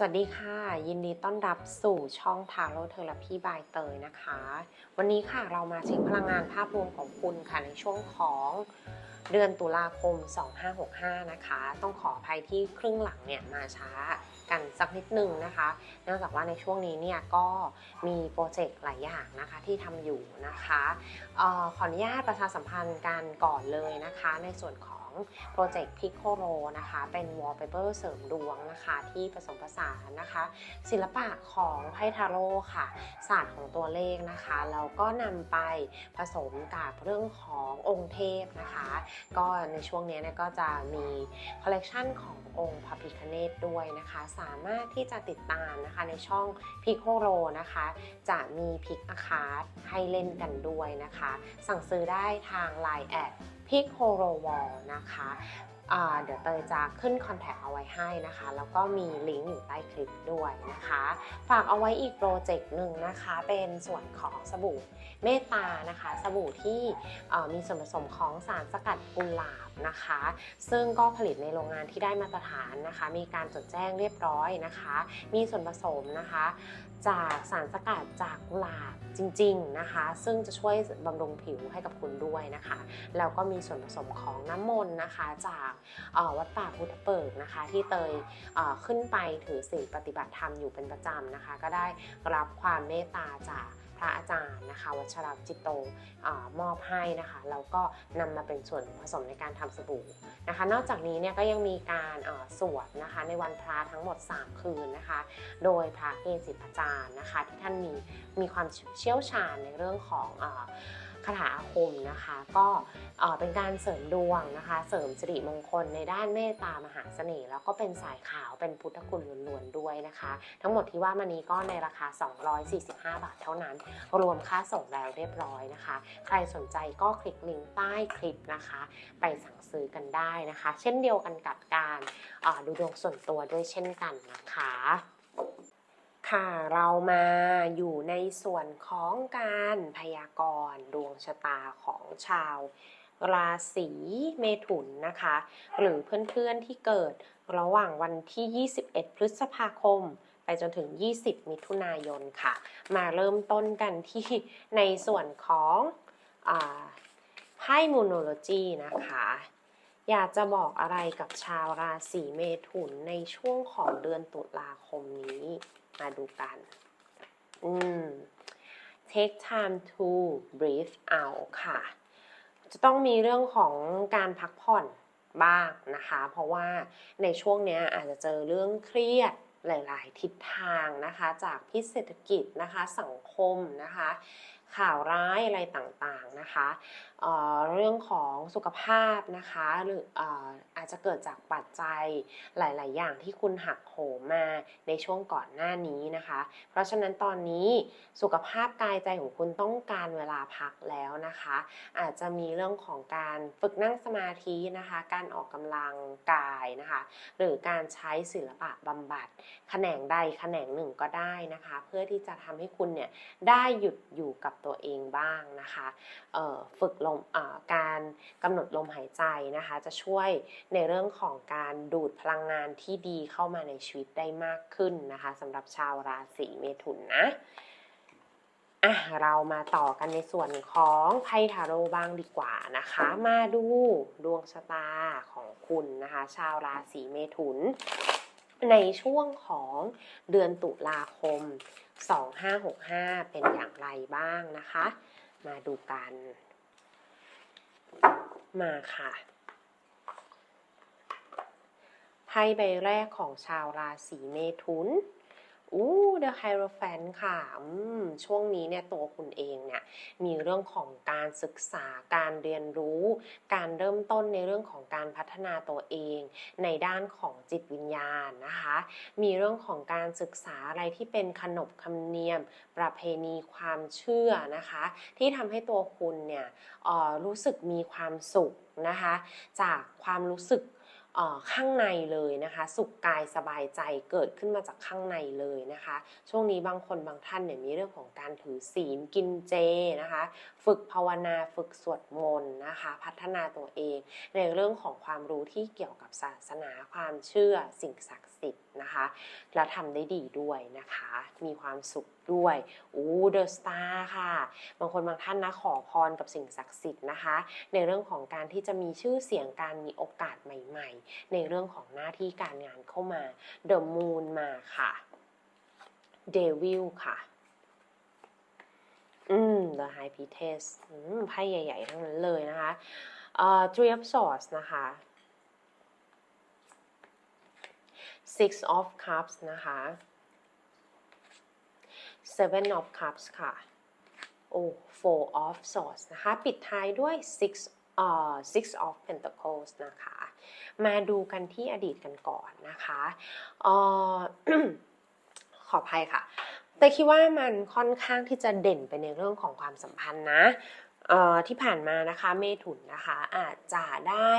สวัสดีค่ะ ยินดีต้อนรับสู่ช่องทาโร่เทอราพีบายเตยนะคะ วันนี้ค่ะเรามาเช็คพลังงานภาพรวมของคุณค่ะในช่วงของเดือนตุลาคม 2565 นะคะ ต้องขออภัยที่ครึ่งหลังเนี่ยมาช้ากันสักนิดนึงนะคะ เนื่องจากว่าในช่วงนี้เนี่ยก็มีโปรเจกต์หลายอย่างนะคะที่ทำอยู่นะคะออขออนุญาตประชาสัมพันธ์กันก่อนเลยนะคะ ในส่วนของ โปรเจกต์พิ c โ r o นะคะ เป็น wallpaper เสริมดวงนะคะ ที่ผสมผสานนะคะ ศิลปะของไพ่ทาโร่ค่ะ ศาสตร์ของตัวเลขนะคะแล้วก็นำไปผสมกับเรื่องขององค์เทพนะคะ ก็ในช่วงนี้เนี่ยก็จะมีคอลเลกชันขององค์พระพิคเนตด้วยนะคะ สามารถที่จะติดตามนะคะในช่องพิโคโรนะคะ จะมีพิกอาคาร์ให้เล่นกันด้วยนะคะ สั่งซื้อได้ทาง Line แอด พิกโ r o วอลนะคะเดี๋ยวเตยจะขึ้นคอนแทคเอาไว้ให้นะคะ แล้วก็มีลิงก์อยู่ใต้คลิปด้วยนะคะ ฝากเอาไว้อีกโปรเจกต์หนึ่งนะคะ เป็นส่วนของสบู่เมตตานะคะ สบู่ที่มีส่วนผสมของสารสกัดกุหลาบนะคะ ซึ่งก็ผลิตในโรงงานที่ได้มาตรฐานนะคะ มีการจดแจ้งเรียบร้อยนะคะ มีส่วนผสมนะคะ จากสารสกัดจากกุหลาบจริงๆนะคะ ซึ่งจะช่วยบำรุงผิวให้กับคุณด้วยนะคะ แล้วก็มีส่วนผสมของน้ำมนต์นะคะ จากวัดป่าพุทธเปิกนะคะ ที่เตยเขึ้นไปถือศีลปฏิบัติธรรมอยู่เป็นประจำนะคะ ก็ได้รับความเมตตาจาก พระอาจารย์นะคะ วัชรจิตโตอมอบให้นะคะแล้วก็นำมาเป็นส่วนผสมในการทำสบู่นะคะ นอกจากนี้เนี่ยก็ยังมีการสวดนะคะในวันพระทั้งหมด 3 คืนนะคะ โดยพระเกจิอาจารย์นะคะ ที่ท่านมีมีความเชี่ยวชาญในเรื่องของอ คาถาอาคมนะคะ ก็เป็นการเสริมดวงนะคะ เสริมสิริมงคลในด้านเมตตามหาเสน่ห์แล้วก็เป็นสายขาวเป็นพุทธคุณล้วนๆด้วยนะคะ ทั้งหมดที่ว่ามานี้ก็ในราคา 245 บาทเท่านั้น รวมค่าส่งแล้วเรียบร้อยนะคะ ใครสนใจก็คลิกลิงก์ใต้คลิปนะคะ ไปสั่งซื้อกันได้นะคะ เช่นเดียวกันกับการดูดวงส่วนตัวด้วยเช่นกันนะคะ ค่ะเรามาอยู่ในส่วนของการพยากรณ์ดวงชะตาของชาว ราศีเมถุนนะคะ หรือเพื่อนๆที่เกิดระหว่างวันที่ 21 พฤษภาคม ไปจนถึง 20 มิถุนายนค่ะ มาเริ่มต้นกันที่ในส่วนของอไพ่มูโนโลจีนะคะอยากจะบอกอะไรกับชาวราศีเมถุนในช่วงของเดือนตุลาคมนี้ มาดูกัน อืม take time to breathe out ค่ะ จะต้องมีเรื่องของการพักผ่อนบ้างนะคะ เพราะว่าในช่วงนี้อาจจะเจอเรื่องเครียดหลาย ๆ ทิศทางนะคะ จากพิษเศรษฐกิจนะคะ สังคมนะคะ ข่าวร้ายอะไรต่างๆนะคะเเรื่องของสุขภาพนะคะหรือเอ่ออาจจะเกิดจากปัจจัยหลาย ๆ อย่างที่คุณหักโหมมาในช่วงก่อนหน้านี้นะคะ เพราะฉะนั้นตอนนี้สุขภาพกายใจของคุณต้องการเวลาพักแล้วนะคะ อาจจะมีเรื่องของการฝึกนั่งสมาธินะคะ การออกกำลังกายนะคะ หรือการใช้ศิลปะบำบัดแขนงใดแขนงหนึ่งก็ได้นะคะ เพื่อที่จะทำให้คุณเนี่ยได้หยุดอยู่กับตัวเองบ้างนะคะฝึกลมการกำหนดลมหายใจนะคะ จะช่วยในเรื่องของการดูดพลังงานที่ดีเข้ามาในชีวิตได้มากขึ้นนะคะสำหรับชาวราศีเมถุนนะอะเรามาต่อกันในส่วนของไพ่ทาโร่บ้างดีกว่านะคะ มาดูดวงชะตาของคุณนะคะ ชาวราศีเมถุน ในช่วงของเดือนตุลาคม 2565 เป็นอย่างไรบ้างนะคะ มาดูกัน มาค่ะไพ่ใบแรกของชาวราศีเมถุน อู้ The Hierophant ค่ะอืมช่วงนี้เนี่ยตัวคุณเองเนี่ยมีเรื่องของการศึกษาการเรียนรู้ การเริ่มต้นในเรื่องของการพัฒนาตัวเอง ในด้านของจิตวิญญาณนะคะ มีเรื่องของการศึกษาอะไรที่เป็นขนบธรมเนียม ประเพณีความเชื่อนะคะ ที่ทำให้ตัวคุณเนี่ยออรู้สึกมีความสุขนะคะ จากความรู้สึก ข้างในเลยนะคะ สุขกายสบายใจเกิดขึ้นมาจากข้างในเลยนะคะ ช่วงนี้บางคนบางท่านเนี่ยมีเรื่องของการถือศีลกินเจนะคะ ฝึกภาวนาฝึกสวดมนต์นะคะ พัฒนาตัวเอง ในเรื่องของความรู้ที่เกี่ยวกับศาสนาความเชื่อสิ่งศักดิ์สิทธิ์นะนะคะ แล้วทำได้ดีด้วยนะคะ มีความสุขด้วยอู้เดอะสตาร์ค่ะ บางคนบางท่านนะขอพรกับสิ่งศักดิ์สิทธิ์นะคะ ในเรื่องของการที่จะมีชื่อเสียงการมีโอกาสใหม่ ๆ ในเรื่องของหน้าที่การงานเข้ามาเดอะมูนมาค่ะเดวิลค่ะ อืม The High Priestess อืมไพ่ใหญ่ ๆ ทั้งนั้นเลยนะคะเอ่อ Three of Swords นะคะ Six of Cups นะคะ Seven of Cups ค่ะ โอ้ Four of Swords นะคะ ปิดท้ายด้วย Six เอ่อ Six of Pentacles นะคะ มาดูกันที่อดีตกันก่อนนะคะเอ่อขออภัยค่ะ แต่คิดว่ามันค่อนข้างที่จะเด่นไปในเรื่องของความสัมพันธ์นะ ที่ผ่านมานะคะเมถุนนะคะอาจจะได้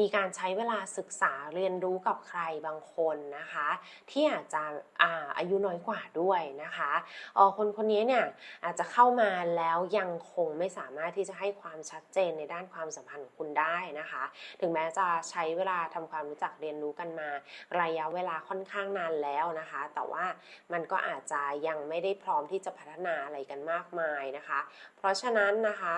มีการใช้เวลาศึกษาเรียนรู้กับใครบางคนนะคะ ที่อาจจะอาอายุน้อยกว่าด้วยนะคะคนคนนี้เนี่ยอาจจะเข้ามาแล้วยังคงไม่สามารถที่จะให้ความชัดเจนในด้านความสัมพันธ์ของคุณได้นะคะ ถึงแม้จะใช้เวลาทำความรู้จักเรียนรู้กันมา ระยะเวลาค่อนข้างนานแล้วนะคะ แต่ว่ามันก็อาจจะยังไม่ได้พร้อมที่จะพัฒนาอะไรกันมากมายนะคะ เพราะฉะนั้นนะคะ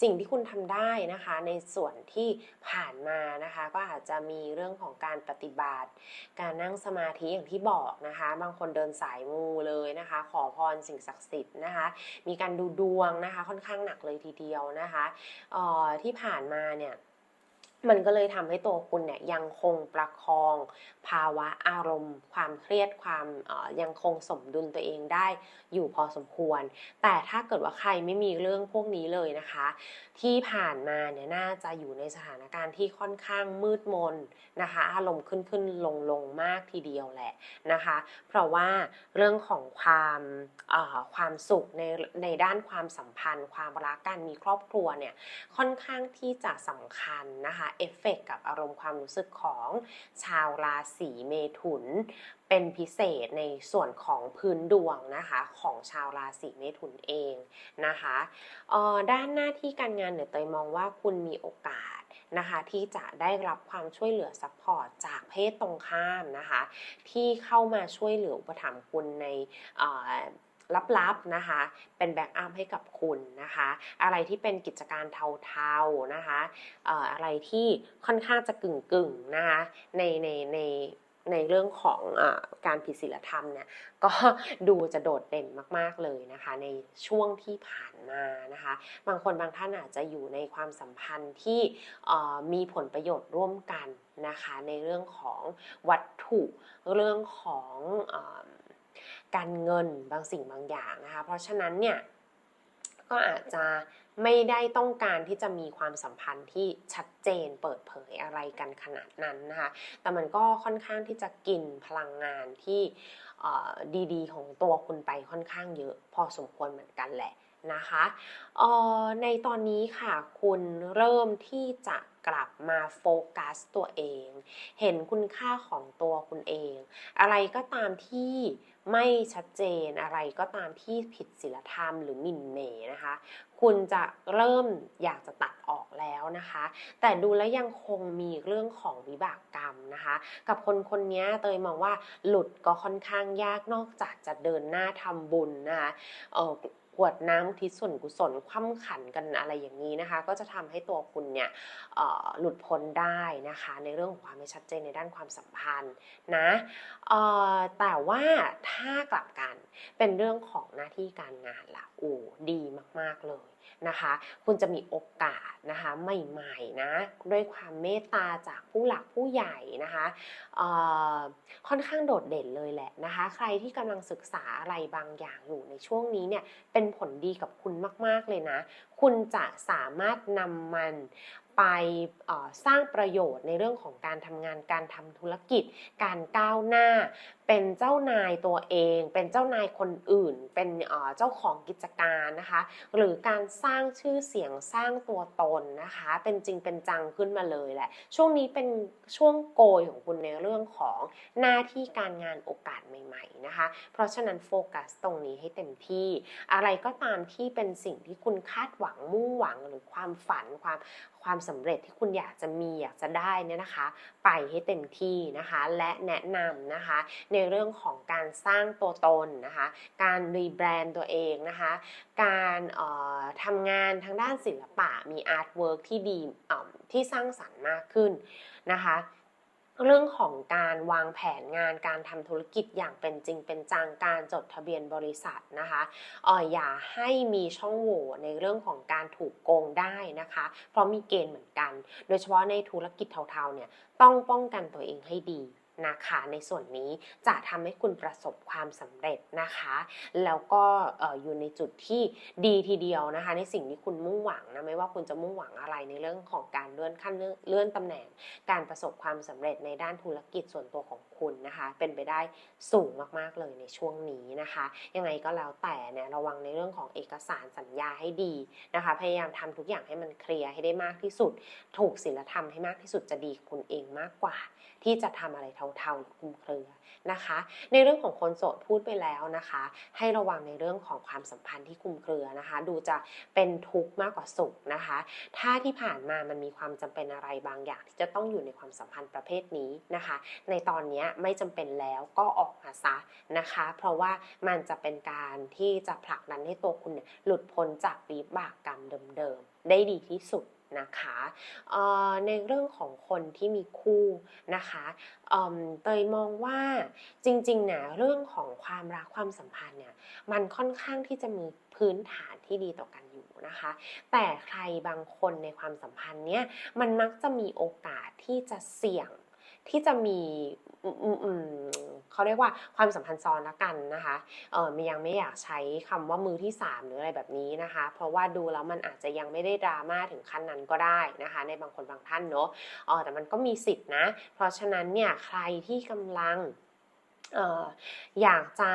สิ่งที่คุณทำได้นะคะ ในส่วนที่ผ่านมานะคะ ก็อาจจะมีเรื่องของการปฏิบัติ การนั่งสมาธิอย่างที่บอกนะคะ บางคนเดินสายมูเลยนะคะ ขอพรสิ่งศักดิ์สิทธิ์นะคะ มีการดูดวงนะคะ ค่อนข้างหนักเลยทีเดียวนะคะที่ผ่านมาเนี่ย มันก็เลยทำให้ตัวคุณเนี่ยยังคงประคอง ภาวะอารมณ์ ความเครียดความยังคงสมดุลตัวเองได้อยู่พอสมควร แต่ถ้าเกิดว่าใครไม่มีเรื่องพวกนี้เลยนะคะ ที่ผ่านมาเนี่ยน่าจะอยู่ในสถานการณ์ที่ค่อนข้างมืดมนนะคะ อารมณ์ขึ้นขึ้นลงลงมากทีเดียวแหละนะคะ เพราะว่าเรื่องของความความสุขในในด้านความสัมพันธ์ ความรักการมีครอบครัวเนี่ยค่อนข้างที่จะสำคัญนะคะเอฟเฟกกับอารมณ์ความรู้สึกของชาวราศีเมถุน เป็นพิเศษในส่วนของพื้นดวงนะคะของชาวราศีเมถุนเองนะคะออด้านหน้าที่การงานเนี่ยเตยมองว่าคุณมีโอกาสนะคะที่จะได้รับความช่วยเหลือซัพพอร์ตจากเพศตรงข้ามนะคะที่เข้ามาช่วยเหลืออุปถัมภ์คุณในเอ่อ ลับๆนะคะ เป็นแบ็กอัพให้กับคุณนะคะ อะไรที่เป็นกิจการเทาๆนะคะอะไรที่ค่อนข้างจะกึ่งๆนะคะในในในในเรื่องของอการผิดศีลธรรมเนี่ยก็ดูจะโดดเด่นมากๆเลยนะคะ ในช่วงที่ผ่านมานะคะ บางคนบางท่านอาจจะอยู่ในความสัมพันธ์ที่มีผลประโยชน์ร่วมกันนะคะ ในเรื่องของวัตถุเรื่องของอ การเงินบางสิ่งบางอย่างนะคะ เพราะฉะนั้นเนี่ยก็อาจจะไม่ได้ต้องการที่จะมีความสัมพันธ์ที่ชัดเจนเปิดเผยอะไรกันขนาดนั้นนะคะ แต่มันก็ค่อนข้างที่จะกินพลังงานที่ดีๆ ของตัวคุณไปค่อนข้างเยอะ พอสมควรเหมือนกันแหละนะคะในตอนนี้ค่ะคุณเริ่มที่จะ กลับมาโฟกัสตัวเอง เห็นคุณค่าของตัวคุณเอง อะไรก็ตามที่ไม่ชัดเจนอะไรก็ตามที่ผิดศีลธรรมหรือหมิ่นเมนะคะ คุณจะเริ่มอยากจะตัดออกแล้วนะคะ แต่ดูแล้วยังคงมีเรื่องของวิบากกรรมนะคะ กับคนคนนี้เตยมองว่าหลุดก็ค่อนข้างยากนอกจากจะเดินหน้าทำบุญนะคะ กวดน้ำอุทิศส่วนกุศลคว่ำขันกันอะไรอย่างนี้นะคะ ก็จะทำให้ตัวคุณเนี่ยหลุดพ้นได้นะคะ ในเรื่องของความไม่ชัดเจนในด้านความสัมพันธ์นะแต่ว่าถ้ากลับกันเป็นเรื่องของหน้าที่การงานล่ะโอ้ดีมาก ๆ เลย นะคะ คุณจะมีโอกาสนะคะใหม่ๆนะด้วยความเมตตาจากผู้หลักผู้ใหญ่นะคะค่อนข้างโดดเด่นเลยแหละนะคะ ใครที่กำลังศึกษาอะไรบางอย่างอยู่ในช่วงนี้เนี่ยเป็นผลดีกับคุณมากๆเลยนะ คุณจะสามารถนำมัน ไปสร้างประโยชน์ในเรื่องของการทำงานการทำธุรกิจ การก้าวหน้า เป็นเจ้านายตัวเอง เป็นเจ้านายคนอื่น เป็นเจ้าของกิจการนะคะ หรือการสร้างชื่อเสียงสร้างตัวตนนะคะ เป็นจริงเป็นจังขึ้นมาเลยแหละ ช่วงนี้เป็นช่วงโกยของคุณในเรื่องของหน้าที่การงานโอกาสใหม่ ๆนะคะ เพราะฉะนั้นโฟกัสตรงนี้ให้เต็มที่ อะไรก็ตามที่เป็นสิ่งที่คุณคาดหวังมุ่งหวังหรือความฝันความ ความสำเร็จที่คุณอยากจะมีอยากจะได้เนี่ยนะคะ ไปให้เต็มที่นะคะ และแนะนำนะคะ ในเรื่องของการสร้างตัวตนนะคะ การรีแบรนด์ตัวเองนะคะ การออทำงานทางด้านศิลปะมีอาร์ตเวิร์กที่ดีออที่สร้างสรรค์มากขึ้นนะคะ เรื่องของการวางแผนงานการทำธุรกิจอย่างเป็นจริงเป็นจังการจดทะเบียนบริษัทนะคะอออย่าให้มีช่องโหว่ในเรื่องของการถูกโกงได้นะคะ เพราะมีเกณฑ์เหมือนกัน โดยเฉพาะในธุรกิจเทาๆเนี่ยต้องป้องกันตัวเองให้ดี นะคะในส่วนนี้จะทำให้คุณประสบความสำเร็จนะคะ แล้วก็เอ่อยู่ในจุดที่ดีทีเดียวนะคะ ในสิ่งที่คุณมุ่งหวังนะไม่ว่าคุณจะมุ่งหวังอะไรในเรื่องของการเลื่อนขั้นเลื่อนตำแหน่ง การประสบความสำเร็จในด้านธุรกิจส่วนตัวของคุณนะคะ เป็นไปได้สูงมากๆเลยในช่วงนี้นะคะ ยังไงก็แล้วแต่เนี่ยระวังในเรื่องของเอกสารสัญญาให้ดีนะคะ พยายามทำทุกอย่างให้มันเคลียร์ให้ได้มากที่สุด ถูกศีลธรรมให้มากที่สุดจะดีคุณเองมากกว่า ที่จะทำอะไรเทาๆหรือคุมเครือนะคะ ในเรื่องของคนโสดพูดไปแล้วนะคะ ให้ระวังในเรื่องของความสัมพันธ์ที่คุมเครือนะคะ ดูจะเป็นทุกข์มากกว่าสุขนะคะ ถ้าที่ผ่านมามันมีความจำเป็นอะไรบางอย่างที่จะต้องอยู่ในความสัมพันธ์ประเภทนี้นะคะ ในตอนนี้ไม่จำเป็นแล้วก็ออกมาซะนะคะ เพราะว่ามันจะเป็นการที่จะผลักดันให้ตัวคุณหลุดพ้นจากวิบากกรรมเดิมๆได้ดีที่สุด นะคะในเรื่องของคนที่มีคู่นะคะเตยมองว่าจริงๆเนะ่ยเรื่องของความรักความสัมพันธ์เนี่ยมันค่อนข้างที่จะมีพื้นฐานที่ดีต่อกันอยู่นะคะ แต่ใครบางคนในความสัมพันธ์เนี่ยมันมักจะมีโอกาสที่จะเสี่ยง ที่จะมีเขาเรียกว่าความสัมพันธ์ซ้อนละกันนะคะเออมียังไม่อยากใช้คำว่ามือที่สามหรืออะไรแบบนี้นะคะ เพราะว่าดูแล้วมันอาจจะยังไม่ได้ดราม่าถึงขั้นนั้นก็ได้นะคะ ในบางคนบางท่านเนาะเออแต่มันก็มีสิทธินะ เพราะฉะนั้นเนี่ยใครที่กำลัง อยากจะ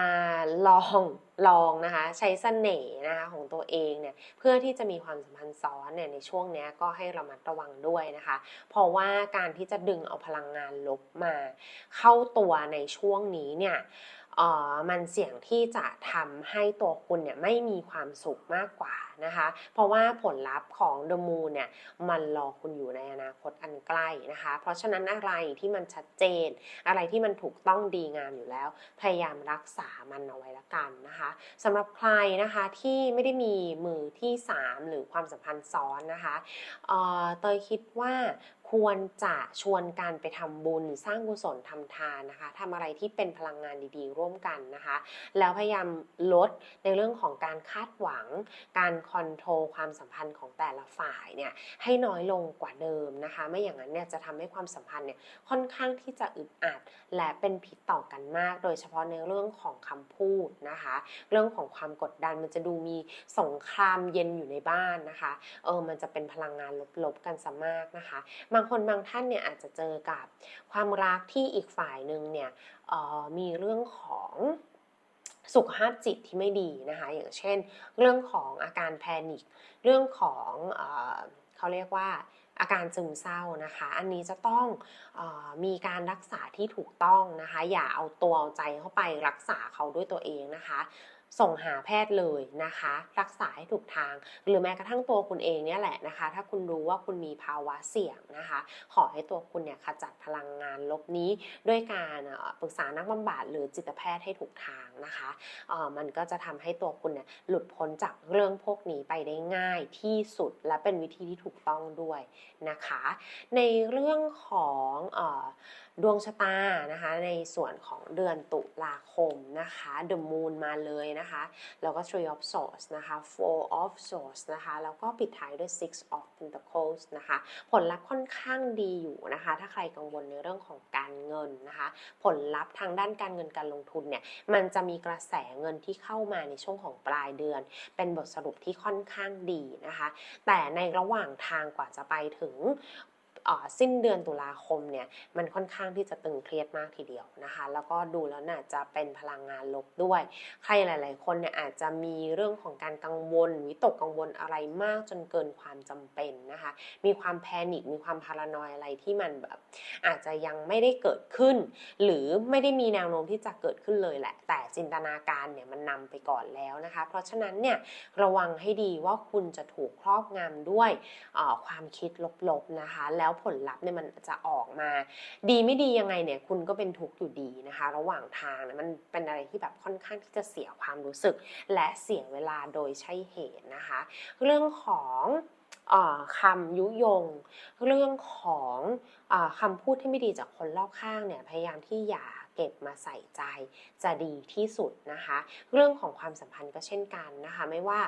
ลองลองนะคะใช้เสน่ห์นะคะของตัวเองเนี่ยเพื่อที่จะมีความสัมพันธ์ซ้อนเนี่ยในช่วงนี้ก็ให้ระมัดระวังด้วยนะคะ เพราะว่าการที่จะดึงเอาพลังงานลบมา เข้าตัวในช่วงนี้เนี่ยมันเสี่ยงที่จะทำให้ตัวคุณเนี่ยไม่มีความสุขมากกว่า นะคะ เพราะว่าผลลัพธ์ของ The Moon เนี่ยมันรอคุณอยู่ในอนาคตอันใกล้นะคะ เพราะฉะนั้นอะไรที่มันชัดเจน อะไรที่มันถูกต้องดีงามอยู่แล้ว พยายามรักษามันเอาไว้ละกันนะคะสำหรับใครนะคะที่ไม่ได้มีมือที่ 3 หรือความสัมพันธ์ซ้อนนะคะเออเตยคิดว่า ควรจะชวนกันไปทำบุญ สร้างกุศลทำทานนะคะทำอะไรที่เป็นพลังงานดีๆ ร่วมกันนะคะ แล้วพยายามลดในเรื่องของการคาดหวัง การคอนโทรลความสัมพันธ์ของแต่ละฝ่ายเนี่ยให้น้อยลงกว่าเดิมนะคะ ไม่อย่างนั้นเนี่ยจะทำให้ความสัมพันธ์เนี่ยค่อนข้างที่จะอึดอัด และเป็นพิษต่อกันมาก โดยเฉพาะในเรื่องของคำพูดนะคะ เรื่องของความกดดันมันจะดูมีสงครามเย็นอยู่ในบ้านนะคะเออมันจะเป็นพลังงานลบๆกันซะมากนะคะบางางคนบางท่านเนี่ยอาจจะเจอกับความรักที่อีกฝ่ายหนึ่งเนี่ยออมีเรื่องของสุขภาพจิตที่ไม่ดีนะคะ อย่างเช่น เรื่องของอาการแพนิค เรื่องของเออเขาเรียกว่าอาการซึมเศร้านะคะ อันนี้จะต้องออมีการรักษาที่ถูกต้องนะคะ อย่าเอาตัวเอาใจเข้าไปรักษาเขาด้วยตัวเองนะคะ ส่งหาแพทย์เลยนะคะ รักษาให้ถูกทาง หรือแม้กระทั่งตัวคุณเองเนี่ยแหละนะคะ ถ้าคุณรู้ว่าคุณมีภาวะเสี่ยงนะคะ ขอให้ตัวคุณเนี่ยขจัดพลังงานลบนี้ ด้วยการปรึกษานักบำบัดหรือจิตแพทย์ให้ถูกทางนะคะออมันก็จะทำให้ตัวคุณเนี่ยหลุดพ้นจากเรื่องพวกนี้ไปได้ง่ายที่สุดและเป็นวิธีที่ถูกต้องด้วยนะคะ ในเรื่องของดวงชะตานะคะในส่วนของเดือนตุลาคมนะคะ The Moon มาเลยนะคะ แล้วก็ Three of Swords นะคะ Four of Swords นะคะ แล้วก็ปิดท้ายด้วย Six of Pentacles นะคะ ผลลัพธ์ค่อนข้างดีอยู่นะคะ ถ้าใครกังวลในเรื่องของการเงินนะคะ ผลลัพธ์ทางด้านการเงินการลงทุนเนี่ย มันจะมีกระแสเงินที่เข้ามาในช่วงของปลายเดือน เป็นบทสรุปที่ค่อนข้างดีนะคะ แต่ในระหว่างทางกว่าจะไปถึง สิ้นเดือนตุลาคมเนี่ยมันค่อนข้างที่จะตึงเครียดมากทีเดียวนะคะ แล้วก็ดูแล้วน่าจะเป็นพลังงานลบด้วย ใครหลาย ๆ คนเนี่ยอาจจะมีเรื่องของการกังวลวิตกกังวลอะไรมากจนเกินความจำเป็นนะคะ มีความแพนิคมีความพารานอยอะไรที่มันแบบอาจจะยังไม่ได้เกิดขึ้น หรือไม่ได้มีแนวโน้มที่จะเกิดขึ้นเลยแหละ แต่จินตนาการเนี่ยมันนำไปก่อนแล้วนะคะ เพราะฉะนั้นเนี่ยระวังให้ดีว่าคุณจะถูกครอบงำด้วยความคิดลบๆนะคะแล้วผลลัพธ์เนี่ยมันจะออกมา ดีไม่ดียังไงเนี่ยคุณก็เป็นทุกข์อยู่ดีนะคะ ระหว่างทางเนี่ยมันเป็นอะไรที่แบบค่อนข้างที่จะเสียความรู้สึก และเสียเวลาโดยใช่เหตุนะคะ เรื่องของคำยุยง เรื่องของออคำพูดที่ไม่ดีจากคนรอบข้างเนี่ยพยายามที่อย่า เก็บมาใส่ใจจะดีที่สุดนะคะ เรื่องของความสัมพันธ์ก็เช่นกันนะคะ ไม่ว่า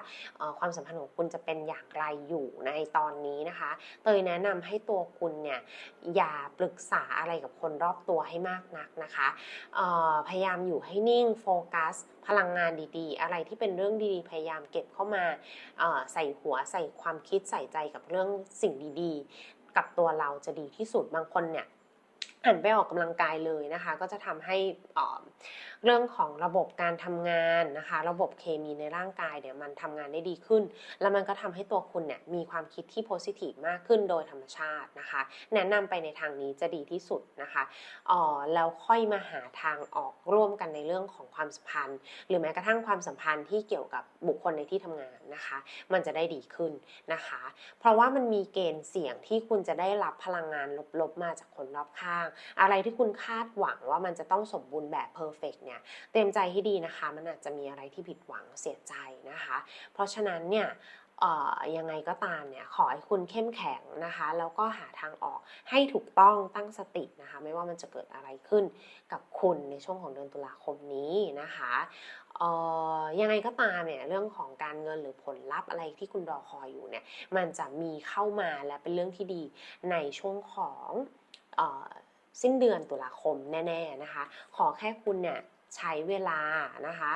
ความสัมพันธ์ของคุณจะเป็นอย่างไรอยู่ในตอนนี้นะคะ เตยแนะนำให้ตัวคุณเนี่ยอย่าปรึกษาอะไรกับคนรอบตัวให้มากนักนะคะพยายามอยู่ให้นิ่งโฟกัสพลังงานดีๆ อะไรที่เป็นเรื่องดีๆ พยายามเก็บเข้ามาใส่หัวใส่ความคิดใส่ใจกับเรื่องสิ่งดีๆ กับตัวเราจะดีที่สุดบางคนเนี่ย หันไปออกกำลังกายเลยนะคะ ก็จะทำให้เอ่อเรื่องของระบบการทำงานนะคะ ระบบเคมีในร่างกายเนี่ยมันทำงานได้ดีขึ้น แล้วมันก็ทำให้ตัวคุณเนี่ยมีความคิดที่โพซิทีฟมากขึ้นโดยธรรมชาตินะคะ แนะนำไปในทางนี้จะดีที่สุดนะคะอ่อแล้วค่อยมาหาทางออกร่วมกันในเรื่องของความสัมพันธ์ หรือแม้กระทั่งความสัมพันธ์ที่เกี่ยวกับบุคคลในที่ทำงาน นะคะ มันจะได้ดีขึ้นนะคะ เพราะว่ามันมีเกณฑ์เสี่ยงที่คุณจะได้รับพลังงานลบๆมาจากคนรอบข้าง อะไรที่คุณคาดหวังว่ามันจะต้องสมบูรณ์แบบเพอร์เฟกเนี่ยเตรียมใจให้ดีนะคะ มันอาจจะมีอะไรที่ผิดหวังเสียใจนะคะ เพราะฉะนั้นเนี่ย ยังไงก็ตามเนี่ยขอให้คุณเข้มแข็งนะคะแล้วก็หาทางออกให้ถูกต้องตั้งสตินะคะไม่ว่ามันจะเกิดอะไรขึ้นกับคุณในช่วงของเดือนตุลาคมนี้นะคะยังไงก็ตามเนี่ยเรื่องของการเงินหรือผลลัพธ์อะไรที่คุณรอคอยอยู่เนี่ยมันจะมีเข้ามาและเป็นเรื่องที่ดีในช่วงของออสิ้นเดือนตุลาคมแน่ๆนะคะ ขอแค่คุณเนี่ย ใช้เวลานะคะ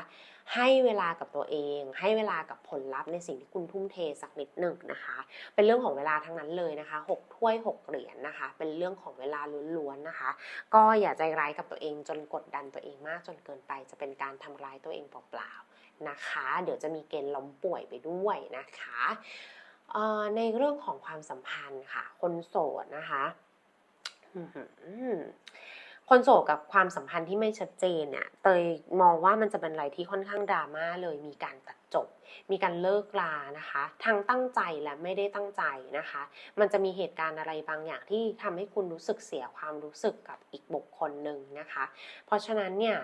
ให้เวลากับตัวเอง ให้เวลากับผลลัพธ์ในสิ่งที่คุณทุ่มเทสักนิดหนึ่งนะคะ เป็นเรื่องของเวลาทั้งนั้นเลยนะคะหกถ้วยหกเหรียญนะคะ เป็นเรื่องของเวลาล้วนๆนะคะ ก็อย่าใจร้ายกับตัวเองจนกดดันตัวเองมากจนเกินไป จะเป็นการทำร้ายตัวเองเปล่าๆนะคะ เดี๋ยวจะมีเกณฑ์ล้มป่วยไปด้วยนะคะในเรื่องของความสัมพันธ์ค่ะ คนโสดนะคะ คนโสดกับความสัมพันธ์ที่ไม่ชัดเจนเนี่ยเตยมองว่ามันจะเป็นอะไรที่ค่อนข้างดราม่าเลยมีการตัดจบ มีการเลิกลานะคะทั้งตั้งใจและไม่ได้ตั้งใจนะคะ มันจะมีเหตุการณ์อะไรบางอย่างที่ทำให้คุณรู้สึกเสียความรู้สึกกับอีกบุคคลหนึ่งนะคะ เพราะฉะนั้นเนี่ย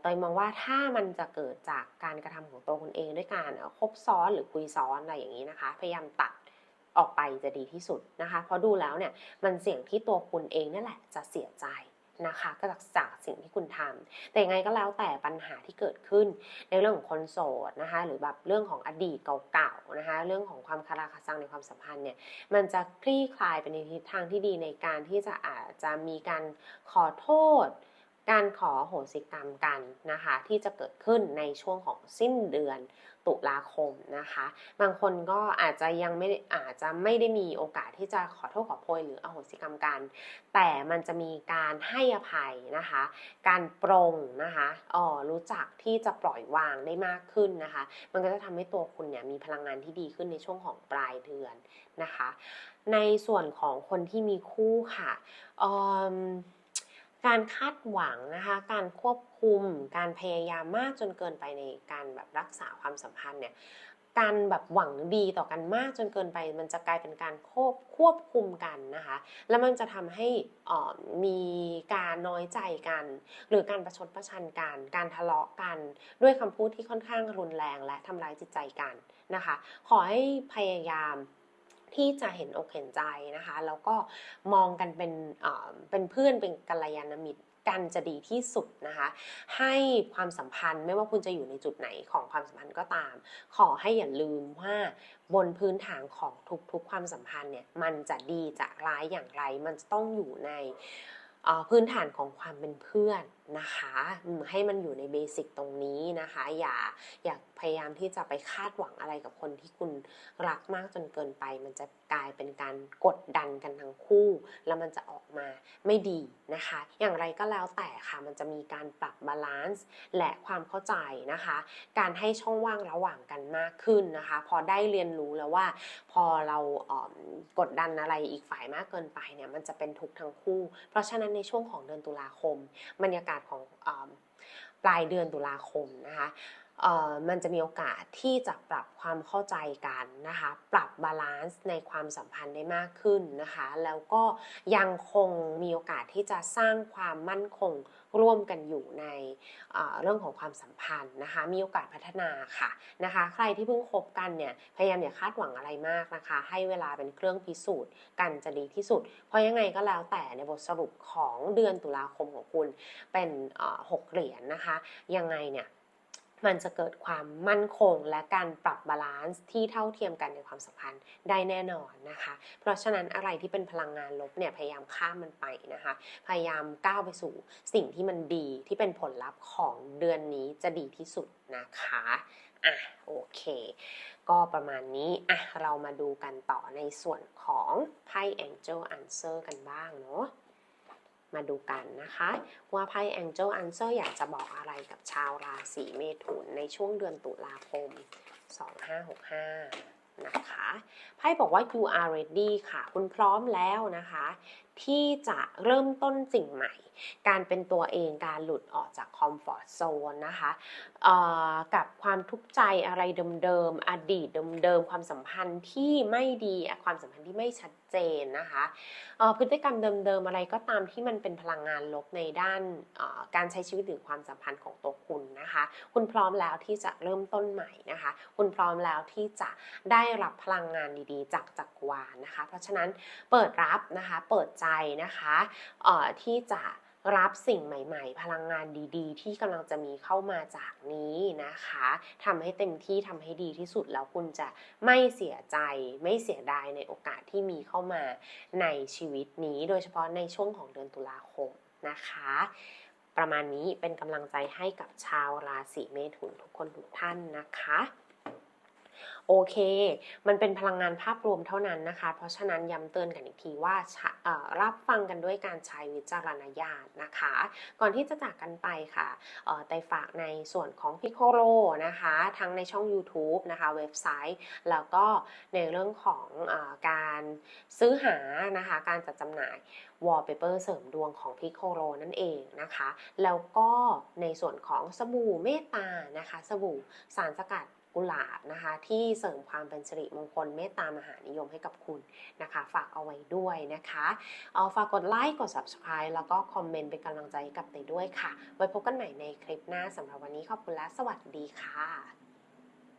เตยมองว่าถ้ามันจะเกิดจากการกระทำของตัวคุณเองด้วยการคบซ้อนหรือคุยซ้อนอะไรอย่างนี้นะคะ พยายามตัดออกไปจะดีที่สุดนะคะ เพราะดูแล้วเนี่ยมันเสี่ยงที่ตัวคุณเองนั่นแหละจะเสียใจ นะคะก็จากจากสิ่งที่คุณทำแต่ยังไงก็แล้วแต่ปัญหาที่เกิดขึ้น ในเรื่องของคนโสดนะคะหรือแบบเรื่องของอดีตเก่าๆนะคะเรื่องของความคาราคาซังในความสัมพันธ์เนี่ยมันจะคลี่คลายไปในทิศทางที่ดีในการที่จะอาจจะมีการขอโทษ การขอโหสิกรรมกันนะคะ ที่จะเกิดขึ้นในช่วงของสิ้นเดือนตุลาคมนะคะ บางคนก็อาจจะยังไม่อาจจะไม่ได้มีโอกาสที่จะขอโทษขอโพยหรืออโหสิกรรมกัน แต่มันจะมีการให้อภัยนะคะ การปรงนะคะอ๋อรู้จักที่จะปล่อยวางได้มากขึ้นนะคะ มันก็จะทำให้ตัวคุณเนี่ยมีพลังงานที่ดีขึ้นในช่วงของปลายเดือนนะคะ ในส่วนของคนที่มีคู่ค่ะเอิ่ม การคาดหวังนะคะ การควบคุม การพยายามมากจนเกินไปในการแบบรักษาความสัมพันธ์เนี่ย การแบบหวังดีต่อกันมากจนเกินไป มันจะกลายเป็นการควบควบคุมกันนะคะ แล้วมันจะทำให้อ่อมีการน้อยใจกัน หรือการประชดประชันกัน การทะเลาะกัน ด้วยคำพูดที่ค่อนข้างรุนแรงและทำร้ายจิตใจกันนะคะ ขอให้พยายาม ที่จะเห็นอกเห็นใจนะคะ แล้วก็มองกันเป็นเป็นเพื่อนเป็นกัลยาณมิตรกันจะดีที่สุดนะคะ ให้ความสัมพันธ์ไม่ว่าคุณจะอยู่ในจุดไหนของความสัมพันธ์ก็ตาม ขอให้อย่าลืมว่าบนพื้นฐานของทุกๆความสัมพันธ์เนี่ยมันจะดีจะร้ายอย่างไร มันจะต้องอยู่ในพื้นฐานของความเป็นเพื่อนนะคะให้มันอยู่ในเบสิกตรงนี้นะคะ อย่าอย่าพยายามที่จะไปคาดหวังอะไรกับคนที่คุณรักมากจนเกินไป มันจะกลายเป็นการกดดันกันทั้งคู่ แล้วมันจะออกมาไม่ดีนะคะ อย่างไรก็แล้วแต่ค่ะมันจะมีการปรับบาลานซ์และความเข้าใจนะคะ การให้ช่องว่างระหว่างกันมากขึ้นนะคะ พอได้เรียนรู้แล้วว่า พอเราเกดดันอะไรอีกฝ่ายมากเกินไปเนี่ยมันจะเป็นทุกข์ทั้งคู่ เพราะฉะนั้นในช่วงของเดือนตุลาคมบรรยากาศของอปลายเดือนตุลาคมนะคะ มันจะมีโอกาสที่จะปรับความเข้าใจกันนะคะ ปรับบาลานซ์ในความสัมพันธ์ได้มากขึ้นนะคะ แล้วก็ยังคงมีโอกาสที่จะสร้างความมั่นคงร่วมกันอยู่ในเเรื่องของความสัมพันธ์นะคะ มีโอกาสพัฒนาค่ะนะคะ ใครที่เพิ่งคบกันเนี่ยพยายามอย่าคาดหวังอะไรมากนะคะ ให้เวลาเป็นเครื่องพิสูจน์กันจะดีที่สุด เพราะยังไงก็แล้วแต่ในบทสรุปของเดือนตุลาคมของคุณเป็นเอ่อหกเหรียญนะคะ ยังไงเนี่ย มันจะเกิดความมั่นคง และการปรับบาลานซ์ที่เท่าเทียมกันในความสัมพันธ์ได้แน่นอนนะคะ เพราะฉะนั้นอะไรที่เป็นพลังงานลบเนี่ยพยายามข้ามมันไปนะคะ พยายามก้าวไปสู่สิ่งที่มันดีที่เป็นผลลัพธ์ของเดือนนี้จะดีที่สุดนะคะอะโอเค ก็ประมาณนี้อะเรามาดูกันต่อในส่วนของไพ่ Angel Answer กันบ้างเนาะ มาดูกันนะคะ ว่าไพ่ Angel Answer อยากจะบอกอะไรกับชาวราศีเมถุนในช่วงเดือนตุลาคม 2565 นะคะ ไพ่บอกว่า you are ready ค่ะ คุณพร้อมแล้วนะคะ ที่จะเริ่มต้นสิ่งใหม่ การเป็นตัวเองการหลุดออกจากคอมฟอร์ทโซนนะคะกับความทุกข์ใจอะไรเดิมๆ อดีตเดิมๆ ความสัมพันธ์ที่ไม่ดี ความสัมพันธ์ที่ไม่ชัดเจนนะคะพฤติกรรมเดิมๆ อะไรก็ตามที่มันเป็นพลังงานลบในด้านการใช้ชีวิตหรือความสัมพันธ์ของตัวคุณนะคะ คุณพร้อมแล้วที่จะเริ่มต้นใหม่นะคะ คุณพร้อมแล้วที่จะได้รับพลังงานดีๆ จากจักรวาลนะคะ เพราะฉะนั้นเปิดรับนะคะ เปิดใจนะคะที่จะรับสิ่งใหม่ๆ พลังงานดีๆ ที่กำลังจะมีเข้ามาจากนี้นะคะทำให้เต็มที่ทำให้ดีที่สุดแล้วคุณจะไม่เสียใจ ไม่เสียดายในโอกาสที่มีเข้ามาในชีวิตนี้ โดยเฉพาะในช่วงของเดือนตุลาคมนะคะ ประมาณนี้เป็นกำลังใจให้กับชาวราศีเมถุนทุกคนทุกท่านนะคะ โอเค มันเป็นพลังงานภาพรวมเท่านั้นนะคะ เพราะฉะนั้นย้ำเตือนกันอีกทีว่ารับฟังกันด้วยการใช้วิจารณญาณนะคะ ก่อนที่จะจากกันไปค่ะเอ่อไต่ฝากในส่วนของ p i c o l o นะคะ ทั้งในช่อง YouTube นะคะ เว็บไซต์ แล้วก็ในเรื่องของอการซื้อหานะคะ การจัดจำหน่าย wallpaper เสริมดวงของ p i c o l o นั่นเองนะคะ แล้วก็ในส่วนของสบู่เมตตานะคะ สบู่สารสกัด กุหลาบนะคะ ที่เสริมความเป็นสิริมงคลเมตตามหานิยมให้กับคุณนะคะ ฝากเอาไว้ด้วยนะคะเอาฝากกดไลค์กด subscribe แล้วก็คอมเมนต์เป็นกำลังใจกับเตยด้วยค่ะ ไว้พบกันใหม่ในคลิปหน้าสำหรับวันนี้ขอบคุณและสวัสดีค่ะ